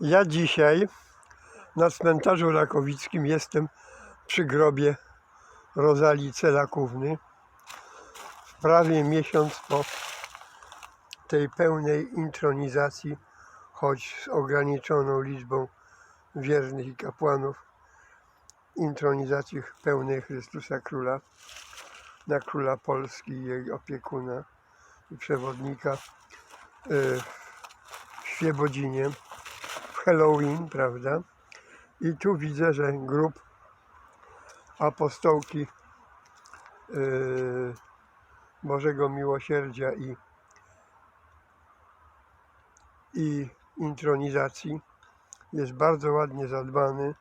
Ja dzisiaj na cmentarzu Rakowickim jestem przy grobie Rozalii Celakówny. Prawie miesiąc po tej pełnej intronizacji, choć z ograniczoną liczbą wiernych i kapłanów, intronizacji pełnej Chrystusa Króla na Króla Polski jej opiekuna i przewodnika y, w Świebodzinie Halloween, prawda? I tu widzę, że grób apostołki yy, Bożego Miłosierdzia i, i intronizacji jest bardzo ładnie zadbany.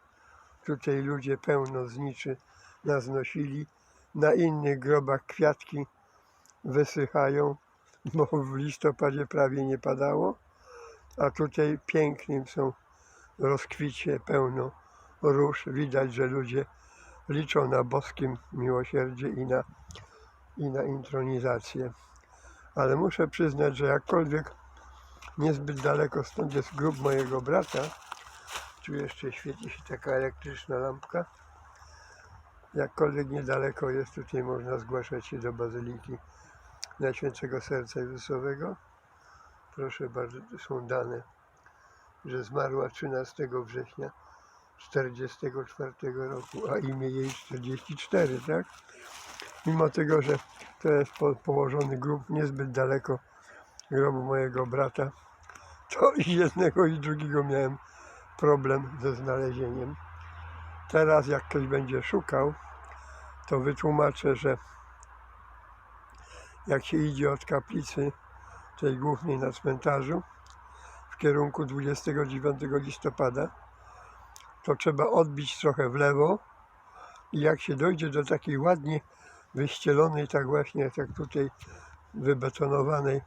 Tutaj ludzie pełno zniczy naznosili. Na innych grobach kwiatki wysychają, bo w listopadzie prawie nie padało a tutaj pięknym są rozkwicie pełno róż. Widać, że ludzie liczą na boskim miłosierdzie i na, i na intronizację. Ale muszę przyznać, że jakkolwiek niezbyt daleko stąd jest grób mojego brata, tu jeszcze świeci się taka elektryczna lampka, jakkolwiek niedaleko jest, tutaj można zgłaszać się do Bazyliki Najświętszego Serca Jezusowego proszę bardzo, tu są dane, że zmarła 13 września 44 roku, a imię jej 44, tak? Mimo tego, że to jest po, położony grób niezbyt daleko grobu mojego brata, to i jednego i drugiego miałem problem ze znalezieniem. Teraz jak ktoś będzie szukał, to wytłumaczę, że jak się idzie od kaplicy tej głównej na cmentarzu w kierunku 29 listopada, to trzeba odbić trochę w lewo i jak się dojdzie do takiej ładnie wyścielonej, tak właśnie jak tutaj wybetonowanej,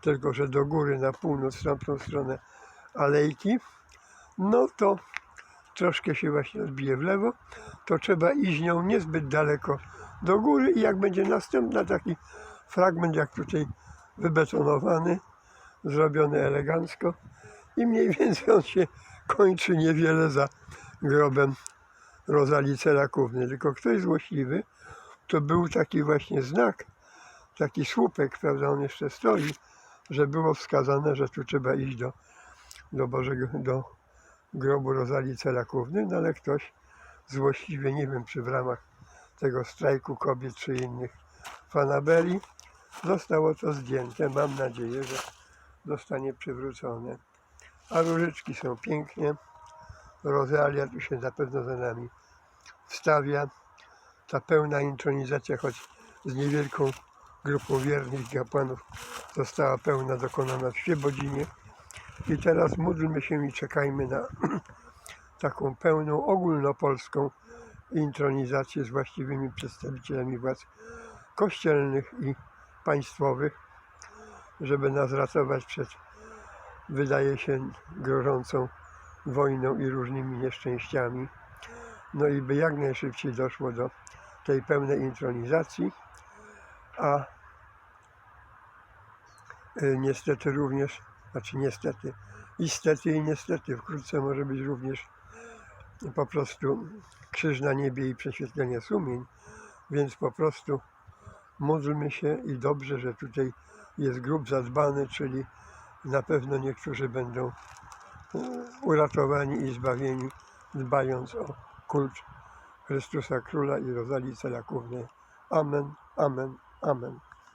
tylko że do góry na północ, w tamtą stronę alejki, no to troszkę się właśnie odbije w lewo, to trzeba iść nią niezbyt daleko do góry i jak będzie następna taki fragment, jak tutaj wybetonowany, zrobiony elegancko i mniej więcej on się kończy niewiele za grobem Rozalii Celakówny. Tylko ktoś złośliwy, to był taki właśnie znak, taki słupek, prawda, on jeszcze stoi, że było wskazane, że tu trzeba iść do, do Bożego, do grobu Rozalii Celakówny, no ale ktoś złośliwie, nie wiem czy w ramach tego strajku kobiet czy innych fanaberii, Zostało to zdjęte. Mam nadzieję, że zostanie przywrócone. A różyczki są pięknie. Rozalia tu się na pewno za nami wstawia. Ta pełna intronizacja, choć z niewielką grupą wiernych kapłanów, została pełna dokonana w Świebodzinie. I teraz módlmy się i czekajmy na taką pełną ogólnopolską intronizację z właściwymi przedstawicielami władz kościelnych i państwowych, żeby nas ratować przed, wydaje się, grożącą wojną i różnymi nieszczęściami. No i by jak najszybciej doszło do tej pełnej intronizacji, a y, niestety również, znaczy niestety, istety i niestety wkrótce może być również po prostu krzyż na niebie i prześwietlenie sumień, więc po prostu módlmy się i dobrze, że tutaj jest grób zadbany, czyli na pewno niektórzy będą e, uratowani i zbawieni, dbając o kult Chrystusa Króla i Rozalii Celakównej. Amen, amen, amen.